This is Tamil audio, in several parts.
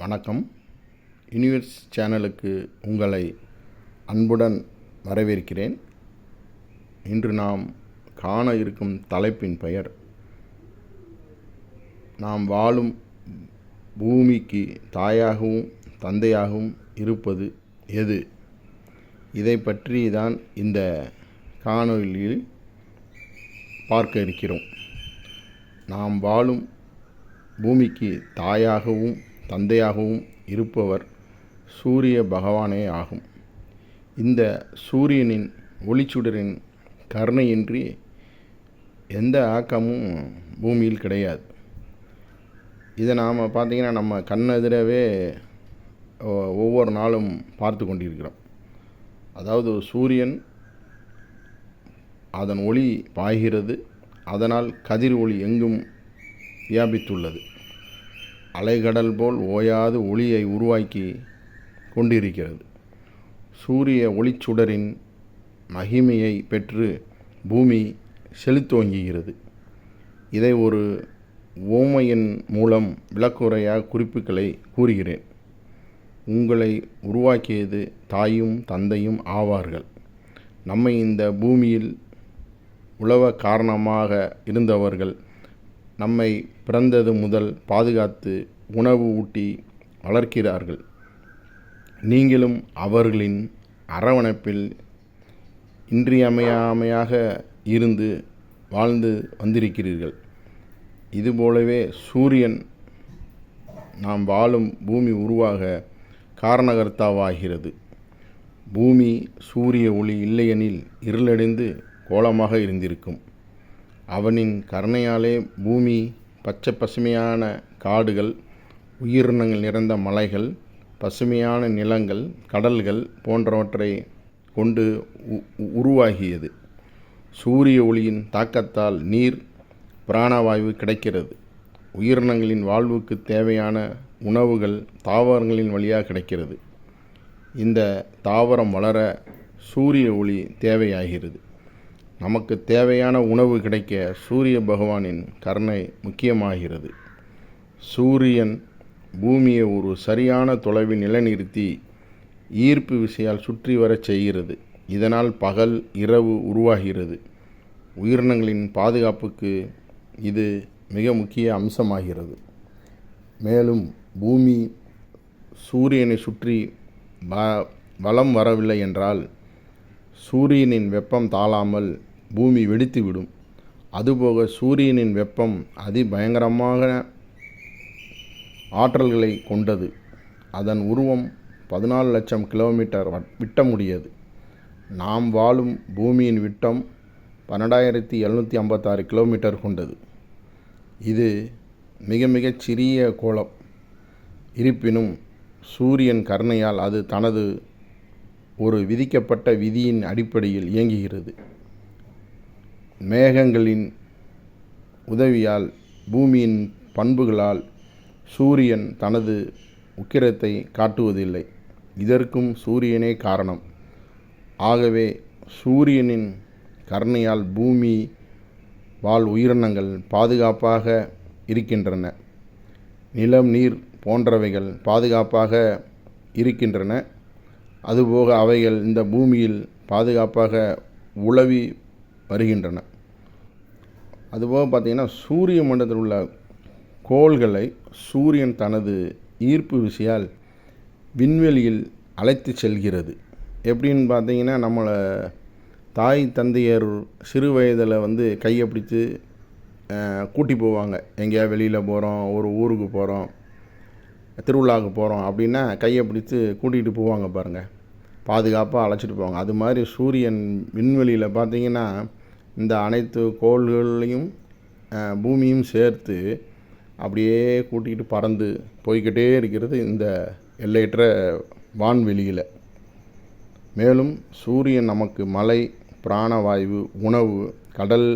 வணக்கம். யூனிவர்ஸ் சேனலுக்கு உங்களை அன்புடன் வரவேற்கிறேன். இன்று நாம் காண இருக்கும் தலைப்பின் பெயர் நாம் வாழும் பூமிக்கு தாயாகவும் தந்தையாகவும் இருப்பது எது? இதை பற்றி தான் இந்த காணொளியில் பார்க்க இருக்கிறோம். நாம் வாழும் பூமிக்கு தாயாகவும் தந்தையாகவும் இருப்பவர் சூரிய பகவானே ஆகும். இந்த சூரியனின் ஒளிச்சுடரின் கருணையின்றி எந்த ஆக்கமும் பூமியில் கிடையாது. இதை நாம் பார்த்திங்கன்னா நம்ம கண்ணெதிரவே ஒவ்வொரு நாளும் பார்த்து கொண்டிருக்கிறோம். அதாவது சூரியன் அதன் ஒளி பாய்கிறது அதனால் கதிர் ஒளி எங்கும் வியாபித்துள்ளது. அலைகடல் போல் ஓயாது ஒளியை உருவாக்கி கொண்டிருக்கிறது. சூரிய ஒளிச்சுடரின் மகிமையை பெற்று பூமி செலுத்தோங்குகிறது இதை ஒரு ஓமையின் மூலம் விளக்குறையாக குறிப்புகளை கூறுகிறேன். உங்களை உருவாக்கியது தாயும் தந்தையும் ஆவார்கள். நம்மை இந்த பூமியில் உழவ காரணமாக இருந்தவர்கள் நம்மை பிறந்தது முதல் பாதுகாத்து உணவு ஊட்டி வளர்க்கிறார்கள். நீங்களும் அவர்களின் அரவணைப்பில் இன்றியமையாமையாக இருந்து வாழ்ந்து வந்திருக்கிறீர்கள். இதுபோலவே சூரியன் நாம் வாழும் பூமி உருவாக காரணகர்த்தாவாகிறது. பூமி சூரிய ஒளி இல்லையெனில் இருளடைந்து கோலமாக இருந்திருக்கும். அவனின் கருணையாலே பூமி பச்சை பசுமையான காடுகள் உயிரினங்கள் நிறைந்த மலைகள் பசுமையான நிலங்கள் கடல்கள் போன்றவற்றை கொண்டு உ- உ- உருவாகியது. சூரிய ஒளியின் தாக்கத்தால் நீர் பிராணவாயு கிடைக்கிறது. உயிரினங்களின் வாழ்வுக்கு தேவையான உணவுகள் தாவரங்களின் வழியாக கிடைக்கிறது. இந்த தாவரம் வளர சூரிய ஒளி தேவையாகிறது. நமக்கு தேவையான உணவு கிடைக்க சூரிய பகவானின் கருணை முக்கியமாகிறது. சூரியன் பூமியை ஒரு சரியான தொலைவில் நிலைநிறுத்தி ஈர்ப்பு விசையால் சுற்றி வரச் செய்கிறது. இதனால் பகல் இரவு உருவாகிறது. உயிரினங்களின் பாதுகாப்புக்கு இது மிக முக்கிய அம்சமாகிறது. மேலும் பூமி சூரியனை சுற்றி வ வலம் வரவில்லை என்றால் சூரியனின் வெப்பம் தாழாமல் பூமி வெடித்துவிடும் அதுபோக சூரியனின் வெப்பம் அதிபயங்கரமாக ஆற்றல்களை கொண்டது. அதன் உருவம் பதினாலு லட்சம் கிலோமீட்டர் வட்- நாம் வாழும் பூமியின் விட்டம் பன்னெண்டாயிரத்தி எழுநூற்றி ஐம்பத்தாறு கிலோமீட்டர் கொண்டது. இது மிக மிகச் சிறிய கோளம். இருப்பினும் சூரியன் கருணையால் அது தனது ஒரு விதிக்கப்பட்ட விதியின் அடிப்படையில் இயங்குகிறது. மேகங்களின் உதவியால் பூமியின் பண்புகளால் சூரியன் தனது உக்கிரத்தை காட்டுவதில்லை. இதற்கும் சூரியனே காரணம். ஆகவே சூரியனின் கருணையால் பூமி வாழ் உயிரினங்கள் பாதுகாப்பாக இருக்கின்றன. நிலம் நீர் போன்றவைகள் பாதுகாப்பாக இருக்கின்றன. அதுபோக அவைகள் இந்த பூமியில் பாதுகாப்பாக உளவி வருகின்றன. அதுபோக பார்த்திங்கன்னா சூரிய மண்டலத்தில் உள்ள கோள்களை சூரியன் தனது ஈர்ப்பு விசையால் விண்வெளியில் அழைத்து செல்கிறது. எப்படின்னு பார்த்தீங்கன்னா நம்மளை தாய் தந்தையர் சிறு வயதில் வந்து கையை பிடித்து கூட்டி போவாங்க. எங்கேயா வெளியில் போகிறோம் ஒரு ஊருக்கு போகிறோம் திருவிழாவுக்கு போகிறோம் அப்படின்னா கையை பிடித்து கூட்டிகிட்டு போவாங்க பாருங்கள் பாதுகாப்பாக அழைச்சிட்டு போவாங்க. அது மாதிரி சூரியன் விண்வெளியில் பார்த்தீங்கன்னா இந்த அனைத்து கோள்களையும் பூமியும் சேர்த்து அப்படியே கூட்டிகிட்டு பறந்து போய்க்கிட்டே இருக்கிறது இந்த எல்லையற்ற வான்வெளியில். மேலும் சூரியன் நமக்கு மலை பிராணவாயு உணவு கடல்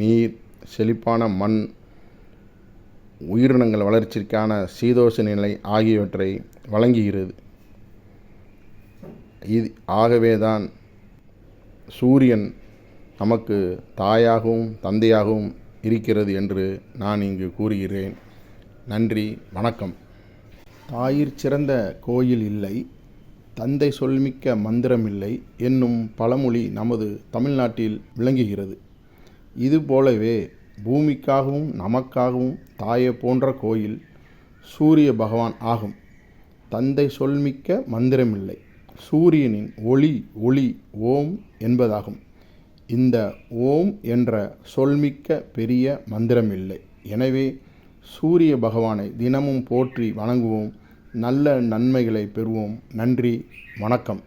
நீர் செழிப்பான மண் உயிரினங்கள் வளர்ச்சிக்கான சீதோஷ நிலை ஆகியவற்றை வழங்குகிறது. இது ஆகவேதான் சூரியன் நமக்கு தாயாகவும் தந்தையாகவும் இருக்கிறது என்று நான் இங்கு கூறுகிறேன். நன்றி வணக்கம். தாயிற் சிறந்த கோயில் இல்லை தந்தை சொல்மிக்க மந்திரம் இல்லை என்னும் பழமொழி நமது தமிழ்நாட்டில் விளங்குகிறது. இதுபோலவே பூமிக்காகவும் நமக்காகவும் தாயை போன்ற கோயில் சூரிய பகவான் ஆகும். தந்தை சொல்மிக்க மந்திரமில்லை சூரியனின் ஒளி ஒளி ஓம் என்பதாகும். இந்த ஓம் என்ற சொல்மிக்க பெரிய மந்திரமில்லை. எனவே சூரிய பகவானை தினமும் போற்றி வணங்குவோம். நல்ல நன்மைகளை பெறுவோம். நன்றி. வணக்கம்.